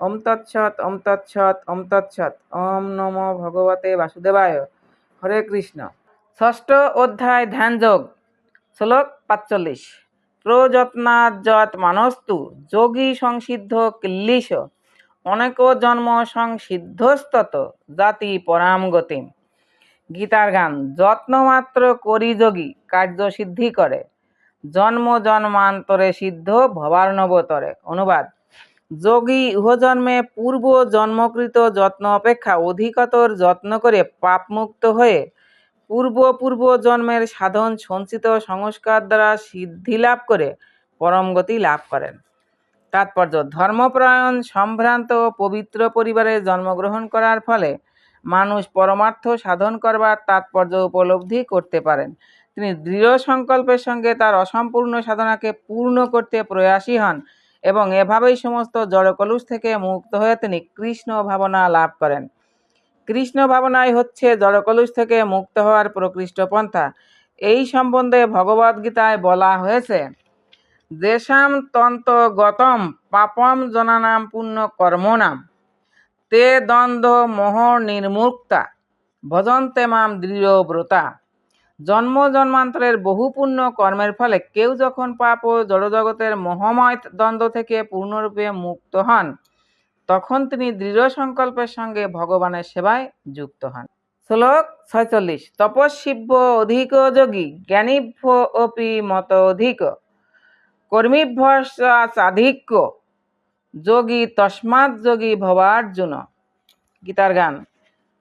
ওম তৎসৎ ওম তৎসৎ ওম তৎসৎ। ওম নমো ভগবতে বাসুদেবায়। হরে কৃষ্ণ। ষষ্ঠ অধ্যায় ধ্যানযোগ শ্লোক পাঁচচল্লিশ। প্রযত্নাযত মানস্তু যোগী সংসিদ্ধ কিল্লিশ। অনেক জন্ম সংসিদ্ধস্তত জাতি পরাম গতিম গীতার গান যত্নমাত্র করি যোগী কার্যসিদ্ধি করে। জন্ম জন্মান্তরে সিদ্ধ ভবার্ণবতরে অনুবাদ যোগী ইহজন্মে পূর্ব জন্মকৃত যত্ন অপেক্ষা অধিকতর যত্ন করে পাপমুক্ত হয়ে পূর্ব পূর্ব জন্মের সাধন সঞ্চিত সংস্কার দ্বারা সিদ্ধি লাভ করে পরম গতি লাভ করেন। তাৎপর্য, ধর্মপ্রায়ণ, সম্ভ্রান্ত, পবিত্র পরিবারে জন্মগ্রহণ করার ফলে মানুষ পরমার্থ সাধন করবার তাৎপর্য উপলব্ধি করতে পারেন। তিনি দৃঢ় সংকল্পের সঙ্গে তার অসম্পূর্ণ সাধনাকে পূর্ণ করতে প্রয়াসী হন। এবং এভাবেই সমস্ত জড়কলুষ থেকে মুক্ত হয়ে তিনি কৃষ্ণ ভাবনা লাভ করেন। কৃষ্ণ ভাবনাই হচ্ছে জড়কলুষ থেকে মুক্ত হওয়ার প্রকৃষ্ট পন্থা। এই সম্বন্ধে ভগবদ্গীতায় বলা হয়েছে, দেশাম তন্ত গতম পাপম জনানাম পুণ্য কর্মনাম তে দ্বন্দ্ব মোহ নির্মুক্তা, ভজন্তে মাম দৃঢ় ব্রতা। জন্ম জন্মান্তরের বহু পুণ্য কর্মের ফলে কেউ যখন পাপ ও জড়জগতের মোহময় দ্বন্দ্ব থেকে পূর্ণরূপে মুক্ত হন, তখন তিনি দৃঢ় সংকল্পের সঙ্গে ভগবানের সেবায় যুক্ত হন। শ্লোক ছয়চল্লিশ তপস্বিভ্য অধিক যোগী, জ্ঞানীভ্য অপি মত অধিক কর্মীভ্য চাধিক্য যোগী তস্মাৎ যোগী ভবার্জুন। গীতার গান।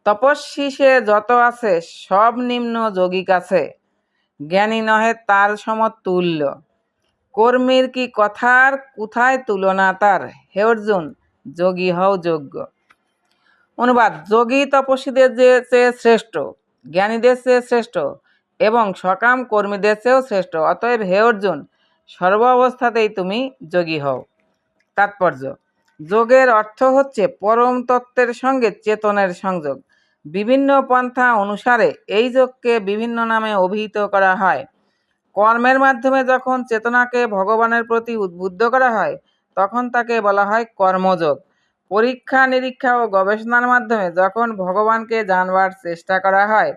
তপস্বী সে যত আছে, সব নিম্ন যোগী কাছে। জ্ঞানী নহে তার সমতুল্য। কর্মীর কি কথার কোথায় তুলনা তার? হে অর্জুন, যোগী হও যোগ্য। অনুবাদ, যোগী তপস্বীদের যে চেয়ে শ্রেষ্ঠ, জ্ঞানীদের চেয়ে শ্রেষ্ঠ এবং সকাম কর্মীদের চেয়েও শ্রেষ্ঠ, অতএব হে অর্জুন, সর্ব অবস্থাতেই তুমি যোগী হও। তাৎপর্য, যোগের অর্থ হচ্ছে পরম তত্ত্বের সঙ্গে চেতনের সংযোগ। বিভিন্ন পন্থা অনুসারে এই যোগকে বিভিন্ন নামে অভিহিত করা হয়। কর্মের মাধ্যমে যখন চেতনাকে ভগবানের প্রতি উদ্বুদ্ধ করা হয়, তখন তাকে বলা হয় কর্মযোগ পরীক্ষা, নিরীক্ষা ও গবেষণার মাধ্যমে যখন ভগবানকে জানবার চেষ্টা করা হয়,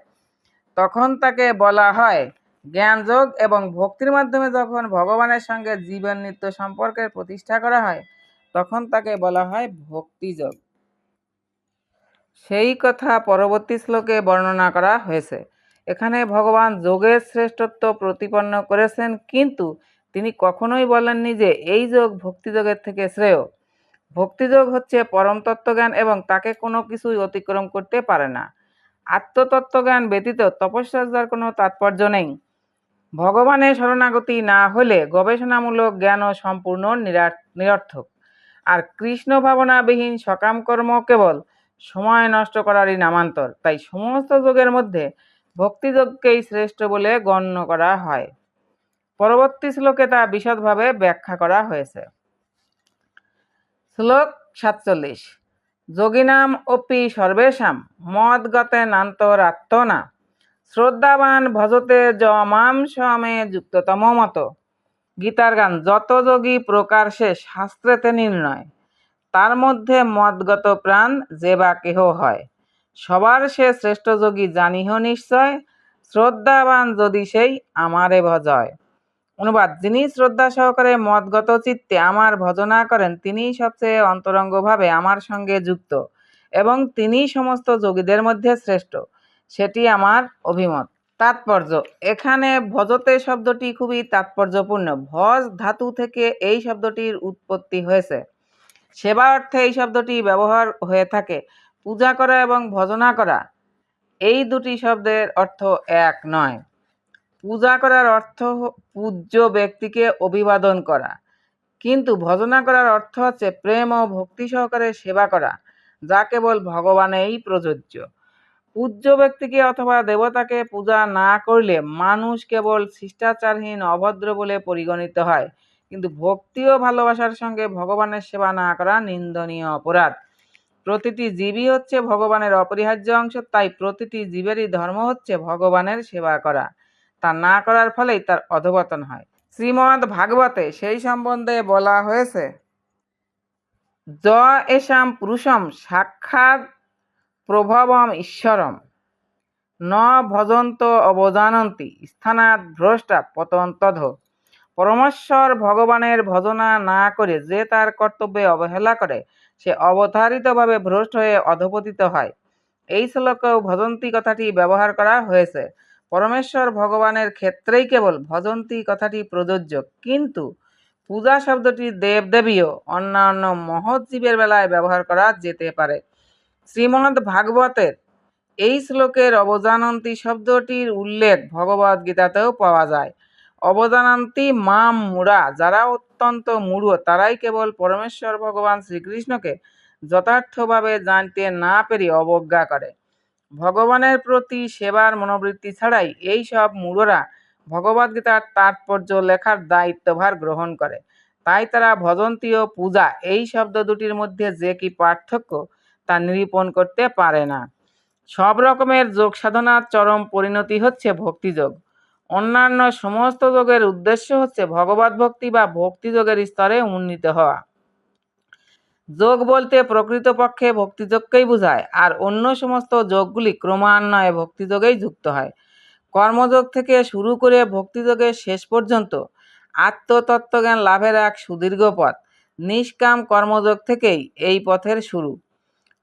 তখন তাকে বলা হয় জ্ঞানযোগ এবং ভক্তির মাধ্যমে যখন ভগবানের সঙ্গে জীবন নিত্য সম্পর্কের প্রতিষ্ঠা করা হয়, তখন তাকে বলা হয় ভক্তিযোগ সেই কথা পরবর্তী শ্লোকে বর্ণনা করা হয়েছে। এখানে ভগবান যোগের শ্রেষ্ঠত্ব প্রতিপন্ন করেছেন, কিন্তু তিনি কখনোই বলেননি যে এই যোগ ভক্তিযোগের থেকে শ্রেয়। ভক্তিযোগ হচ্ছে পরম তত্ত্বজ্ঞান এবং তাকে কোনো কিছুই অতিক্রম করতে পারে না। আত্মতত্ত্বজ্ঞান ব্যতীত তপস্যার কোনো তাৎপর্য নেই। ভগবানের শরণাগতি না হলে গবেষণামূলক জ্ঞানও সম্পূর্ণ নিরর্থক। আর কৃষ্ণ ভাবনাবিহীন সকাম কর্ম কেবল সময় নষ্ট করারই নামান্তর। তাই সমস্ত যোগের মধ্যে ভক্তিযোগকেই শ্রেষ্ঠ বলে গণ্য করা হয়। পরবর্তী শ্লোকে তা বিশদভাবে ব্যাখ্যা করা হয়েছে। শ্লোক সাতচল্লিশ। যোগিনাম অপি সর্বেশাম, মদগতে নান্তরাত্মনা, শ্রদ্ধাবান ভজতে জমাম সমে যুক্ততম মত গীতার গান, যত যোগী প্রকার সে শাস্ত্রেতে নির্ণয় তার মধ্যে মদগত প্রাণ যে বা কেহ হয়। সবার সে শ্রেষ্ঠ যোগী জানিহ নিশ্চয়, শ্রদ্ধাবান যদি সেই আমারে ভজয়। অনুবাদ, যিনি শ্রদ্ধা সহকারে মদগত চিত্তে আমার ভজনা করেন, তিনিই সবচেয়ে অন্তরঙ্গভাবে আমার সঙ্গে যুক্ত এবং তিনিই সমস্ত যোগীদের মধ্যে শ্রেষ্ঠ। সেটি আমার অভিমত। তাৎপর্য, এখানে ভজতে শব্দটি খুবই তাৎপর্যপূর্ণ। ভজ ধাতু থেকে এই শব্দটির উৎপত্তি হয়েছে। সেবা অর্থে এই শব্দটি ব্যবহার হয়ে থাকে। পূজা করা এবং ভজনা করা। এই দুটি শব্দের অর্থ এক নয়। পূজা করার অর্থ পূজ্য ব্যক্তিকে অভিবাদন করা। কিন্তু ভজনা করার অর্থ হচ্ছে প্রেম ও ভক্তি সহকারে সেবা করা, যা কেবল ভগবানেই প্রযোজ্য। পূজ্য ব্যক্তিকে অথবা দেবতাকে পূজা না করলে মানুষ কেবল শিষ্টাচারহীন অভদ্র বলে পরিগণিত হয়। কিন্তু ভক্তি ও ভালোবাসার সঙ্গে ভগবানের সেবা না করা নিন্দনীয় অপরাধ। প্রতিটি জীবই হচ্ছে ভগবানের অপরিহার্য অংশ, তাই প্রতিটি জীবেরই ধর্ম হচ্ছে ভগবানের সেবা করা। তা না করার ফলেই তার অধবতন হয়। শ্রীমদ্ ভাগবতে সেই সম্বন্ধে বলা হয়েছে, য এষাম পুরুষম সাক্ষাৎ প্রভবম ঈশ্বরম, ন ভজন্ত অবজানন্তি স্থানাৎ ভ্রষ্টা পতন্তধ পরমেশ্বর ভগবানের ভজনা না করে যে তার কর্তব্যে অবহেলা করে, সে অবধারিতভাবে ভ্রষ্ট হয়ে অধপতিত হয়। এই শ্লোকেও ভজন্তী কথাটি ব্যবহার করা হয়েছে। পরমেশ্বর ভগবানের ক্ষেত্রেই কেবল ভজন্তী কথাটি প্রযোজ্য, কিন্তু পূজা শব্দটি দেবদেবীও অন্যান্য মহৎ জীবের বেলায় ব্যবহার করা যেতে পারে। শ্রীমদ্ ভাগবতের এই শ্লোকের অবজানন্তী শব্দটির উল্লেখ ভগবদ গীতাতেও পাওয়া যায়। অবজানান্তি মাম মুড়া যারা অত্যন্ত মূঢ়, তারাই কেবল পরমেশ্বর ভগবান শ্রীকৃষ্ণকে যথার্থভাবে জানতে না পেরে অবজ্ঞা করে। ভগবানের প্রতি সেবার মনোবৃত্তি ছাড়াই এই সব মূঢ়রা ভগবদ্গীতার তাৎপর্য লেখার দায়িত্বভার গ্রহণ করে। তাই তারা ভজন্তী ও পূজা, এই শব্দ দুটির মধ্যে যে কি পার্থক্য তা নিরূপণ করতে পারে না। সব রকমের যোগ সাধনার চরম পরিণতি হচ্ছে ভক্তিযোগ। অন্যান্য সমস্ত যোগের উদ্দেশ্য হচ্ছে ভগবত ভক্তি বা ভক্তিযোগের স্তরে উন্নীত হওয়া। যোগ বলতে প্রকৃতপক্ষে ভক্তিযোগকেই বোঝায়, আর অন্য সমস্ত যোগগুলি ক্রমান্বয়ে ভক্তিযোগেই যুক্ত হয়। কর্মযোগ থেকে শুরু করে ভক্তিযোগের শেষ পর্যন্ত আত্মতত্ত্বজ্ঞান লাভের এক সুদীর্ঘ পথ, নিষ্কাম কর্মযোগ থেকেই এই পথের শুরু।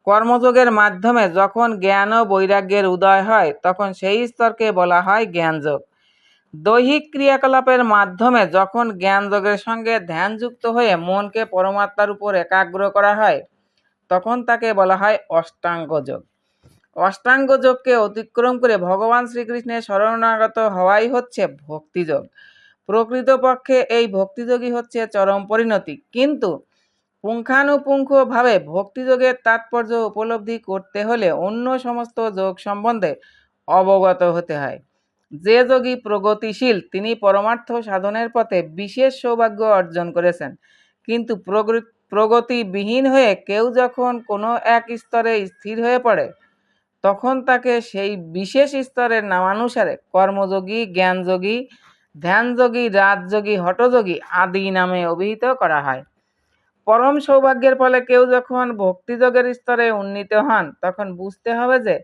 কর্মযোগের মাধ্যমে যখন জ্ঞান ও বৈরাগ্যের উদয় হয়, তখন সেই স্তরকে বলা হয় জ্ঞানযোগ। দৈহিক ক্রিয়াকলাপের মাধ্যমে যখন জ্ঞানযোগের সঙ্গে ধ্যানযুক্ত হয়ে মনকে পরমাত্মার উপর একাগ্র করা হয়, তখন তাকে বলা হয় অষ্টাঙ্গ যোগ। অষ্টাঙ্গ যোগকে অতিক্রম করে ভগবান শ্রীকৃষ্ণের শরণাগত হওয়াই হচ্ছে ভক্তিযোগ প্রকৃতপক্ষে এই ভক্তিযোগই হচ্ছে চরম পরিণতি। কিন্তু পুঙ্খানুপুঙ্খভাবে ভক্তিযোগের তাৎপর্য উপলব্ধি করতে হলে অন্য সমস্ত যোগ সম্বন্ধে অবগত হতে হয়। যে যোগী প্রগতিশীল, তিনি পরমার্থ সাধনের পথে বিশেষ সৌভাগ্য অর্জন করেছেন। কিন্তু প্রগতিবিহীন হয়ে কেউ যখন কোনো এক স্তরে স্থির হয়ে পড়ে, তখন তাকে সেই বিশেষ স্তরের নামানুসারে কর্মযোগী, জ্ঞানযোগী, ধ্যানযোগী, রাজযোগী হটযোগী আদি নামে অভিহিত করা হয়। পরম সৌভাগ্যের ফলে কেউ যখন ভক্তিযোগের স্তরে উন্নীত হন, তখন বুঝতে হবে যে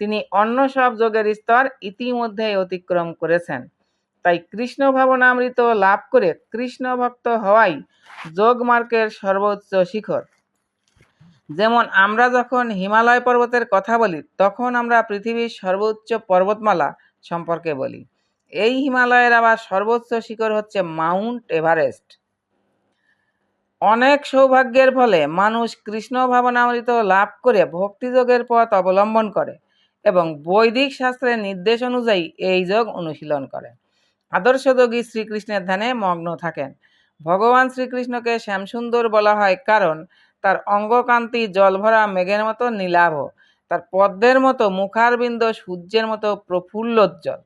তিনি অন্য সব যোগের স্তর ইতিমধ্যেই অতিক্রম করেছেন। তাই কৃষ্ণ ভাবনামৃত লাভ করে কৃষ্ণ ভক্ত হওয়াই যোগ মার্গের সর্বোচ্চ শিখর। যেমন আমরা যখন হিমালয় পর্বতের কথা বলি, তখন আমরা পৃথিবীর সর্বোচ্চ পর্বতমালা সম্পর্কে বলি। এই হিমালয়ের আবার সর্বোচ্চ শিখর হচ্ছে মাউন্ট এভারেস্ট। অনেক সৌভাগ্যের ফলে মানুষ কৃষ্ণ ভাবনামৃত লাভ করে ভক্তিযোগের পথ অবলম্বন করে। এবং বৈদিক শাস্ত্রের নির্দেশ অনুযায়ী এই যোগ অনুশীলন করেন আদর্শ যোগী শ্রীকৃষ্ণের ধ্যানে মগ্ন থাকেন। ভগবান শ্রীকৃষ্ণকে শ্যামসুন্দর বলা হয় কারণ তার অঙ্গকান্তি, জলভরা, মেঘের মতো নীলাভ, তার পদ্মের মতো মুখারবিন্দ, সূর্যের মতো প্রফুল্লোজ্জ্বল।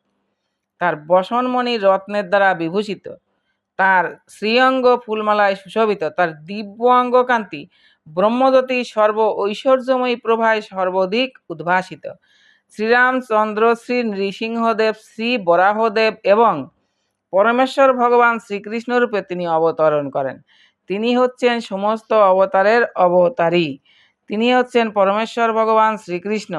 তার বসনমণি রত্নের দ্বারা বিভূষিত। তার শ্রীঅঙ্গ ফুলমালায় সুশোভিত। তার দিব্য অঙ্গকান্তি ব্রহ্মজ্যোতি সর্ব ঐশ্বর্যময়ী প্রভায় সর্বাধিক উদ্ভাসিত। শ্রীরামচন্দ্র, শ্রী নৃসিংহদেব, শ্রী বরাহদেব এবং পরমেশ্বর ভগবান শ্রীকৃষ্ণরূপে তিনি অবতরণ করেন। তিনি হচ্ছেন সমস্ত অবতারের অবতারী। তিনি হচ্ছেন পরমেশ্বর ভগবান শ্রীকৃষ্ণ।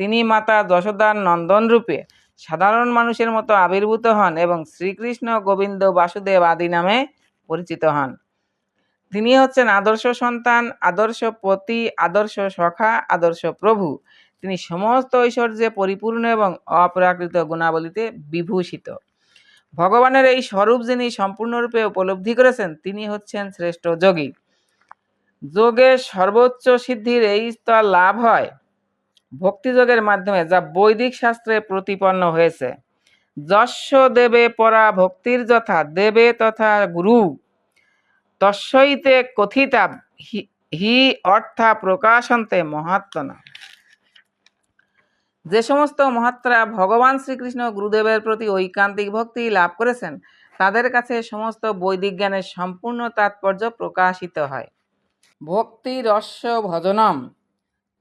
তিনি মাতা যশোদার নন্দন রূপে সাধারণ মানুষের মতো আবির্ভূত হন এবং শ্রীকৃষ্ণ গোবিন্দ বাসুদেব আদি নামে পরিচিত হন। তিনি হচ্ছেন আদর্শ সন্তান, আদর্শ পতি, আদর্শ সখা, আদর্শ প্রভু। তিনি সমস্ত ঐশ্বর্যে পরিপূর্ণ এবং অপ্রাকৃত গুণাবলীতে বিভূষিত। ভগবানের এই স্বরূপ যিনি সম্পূর্ণরূপে উপলব্ধি করেছেন, তিনি হচ্ছেন শ্রেষ্ঠ যোগী। যোগের সর্বোচ্চ সিদ্ধির এই স্তর লাভ হয়। ভক্তিযোগের মাধ্যমে যা বৈদিক শাস্ত্রে প্রতিপন্ন হয়েছে। যস্য দেবে পরা ভক্তির যথা, দেবে তথা গুরু। তস্যৈতে কথিতা হি অর্থা প্রকাশন্তে মহাত্মনা। যে সমস্ত মহাত্মারা ভগবান শ্রীকৃষ্ণ গুরুদেবের প্রতি ঐকান্তিক ভক্তি লাভ করেছেন, তাদের কাছে সমস্ত বৈদিক জ্ঞানের সম্পূর্ণ তাৎপর্য প্রকাশিত হয়। ভক্তি রস্য ভজনম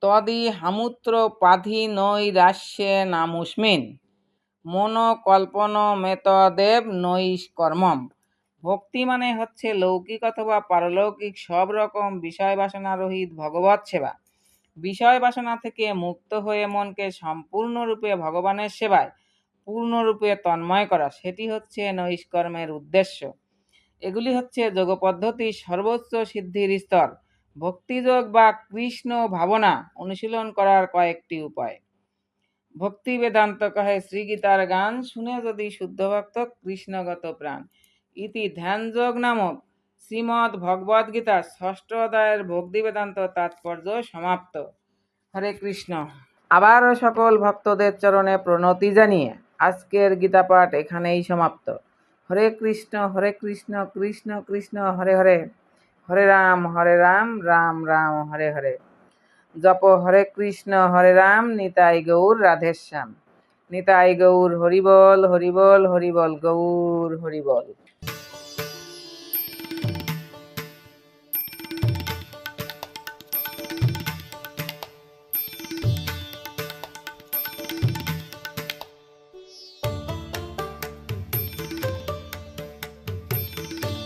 তদি হামুত্র পাধি নৈ রাস্যে নামুস্মিন। মনোকল্পন মেতদেব নৈষ্কর্মম ভক্তি মানে হচ্ছে লৌকিক অথবা পারলৌকিক সব রকম বিষয় বাসনা রহিত ভগবত সেবা। বিষয় বাসনা থেকে মুক্ত হয়ে মনকে সম্পূর্ণরূপে ভগবানের সেবায়, পূর্ণরূপে তন্ময় করা, সেটি হচ্ছে নৈষ্কর্মের উদ্দেশ্য। এগুলি হচ্ছে যোগ পদ্ধতির সর্বোচ্চ সিদ্ধির স্তর, ভক্তিযোগ বা কৃষ্ণ ভাবনা অনুশীলন করার কয়েকটি উপায়। ভক্তি বেদান্ত কহে শ্রীগীতার গান, শুনে যদি শুদ্ধ ভক্ত কৃষ্ণগত প্রাণ, ইতি ধ্যানযোগ নামক শ্রীমদ্ ভগবদ গীতার ষষ্ঠ অধ্যায়ের ভক্তি বেদান্ত তাৎপর্য সমাপ্ত। হরে কৃষ্ণ। আবারও সকল ভক্তদের চরণে প্রণতি জানিয়ে আজকের গীতা পাঠ এখানেই সমাপ্ত। হরে কৃষ্ণ হরে কৃষ্ণ কৃষ্ণ কৃষ্ণ, হরে হরে। হরে রাম হরে রাম রাম রাম, হরে হরে। জপ হরে কৃষ্ণ, হরে রাম, নিতাই গৌর, রাধেশ্যাম। নিতাই গৌর, হরিবল হরিবল হরিবল গৌর, হরিবল।